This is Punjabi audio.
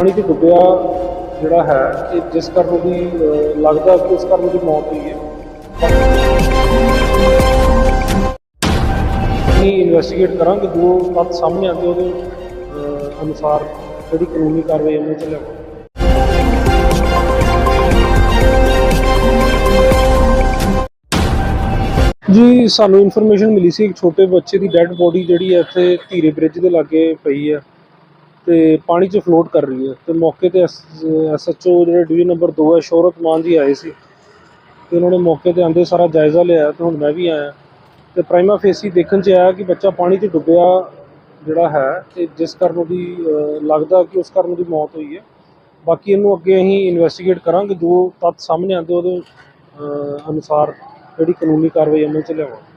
ਪਾਣੀ ਡੁੱਬਿਆ ਜਿਹੜਾ ਹੈ ਕਿ ਜਿਸ ਕਾਰਨ ਉਹਦੀ ਲੱਗਦਾ ਕਿ ਉਸ ਕਾਰਨ ਉਹਦੀ ਮੌਤ ਹੋਈ ਹੈ। ਅਸੀਂ ਇਨਵੈਸਟੀਗੇਟ ਕਰਾਂਗੇ, ਜੋ ਤੱਥ ਸਾਹਮਣੇ ਆਉਂਦੇ ਉਹਦੇ ਅਨੁਸਾਰ ਜਿਹੜੀ ਕਾਨੂੰਨੀ ਕਾਰਵਾਈ ਅਮਲ ਚ ਲਿਆਵਾਂਗੇ ਜੀ, ਸਾਨੂੰ ਇਨਫੋਰਮੇਸ਼ਨ ਮਿਲੀ ਸੀ ਇੱਕ ਛੋਟੇ ਬੱਚੇ ਦੀ ਡੈੱਡ ਬੋਡੀ ਜਿਹੜੀ ਹੈ ਇੱਥੇ ਧੀਰੇ ਬ੍ਰਿਜ ਦੇ ਲਾਗੇ ਪਈ ਹੈ। ਤੇ ਪਾਣੀ 'ਚ ਫਲੋਟ ਕਰ ਰਹੀ ਹੈ। ਤੇ ਮੌਕੇ ਤੇ ਐਸਐਚਓ ਜਿਹੜੇ ਡਿਵੀਜ਼ਨ ਨੰਬਰ 2 ਹੈ ਸ਼ੋਹਰਤ ਮਾਨ ਜੀ ਆਏ ਸੀ। ਤੇ ਉਹਨਾਂ ਨੇ ਮੌਕੇ ਤੇ ਆਂਦੇ ਸਾਰਾ ਜਾਇਜ਼ਾ ਲਿਆ ਤੇ ਹੁਣ ਮੈਂ ਵੀ ਆਇਆ। ਤੇ ਪ੍ਰਾਈਮਾ ਫੇਸੀ ਦੇਖਣ 'ਚ ਆਇਆ ਕਿ ਬੱਚਾ ਪਾਣੀ 'ਚ ਡੁੱਬਿਆ ਜਿਹੜਾ ਹੈ ਤੇ ਜਿਸ ਕਾਰਨ ਉਹਦੀ ਲੱਗਦਾ ਕਿ ਉਸ ਕਾਰਨ ਉਹਦੀ ਮੌਤ ਹੋਈ ਹੈ। ਬਾਕੀ ਇਹਨੂੰ ਅੱਗੇ ਅਸੀਂ ਇਨਵੈਸਟੀਗੇਟ ਕਰਾਂਗੇ। ਜੋ ਤੱਤ ਸਾਹਮਣੇ ਆਉਂਦੇ ਉਹਦੇ ਅਨੁਸਾਰ ਜਿਹੜੀ ਕਾਨੂੰਨੀ ਕਾਰਵਾਈ ਅਮਲ 'ਚ ਲਿਆਵਾਂਗੇ।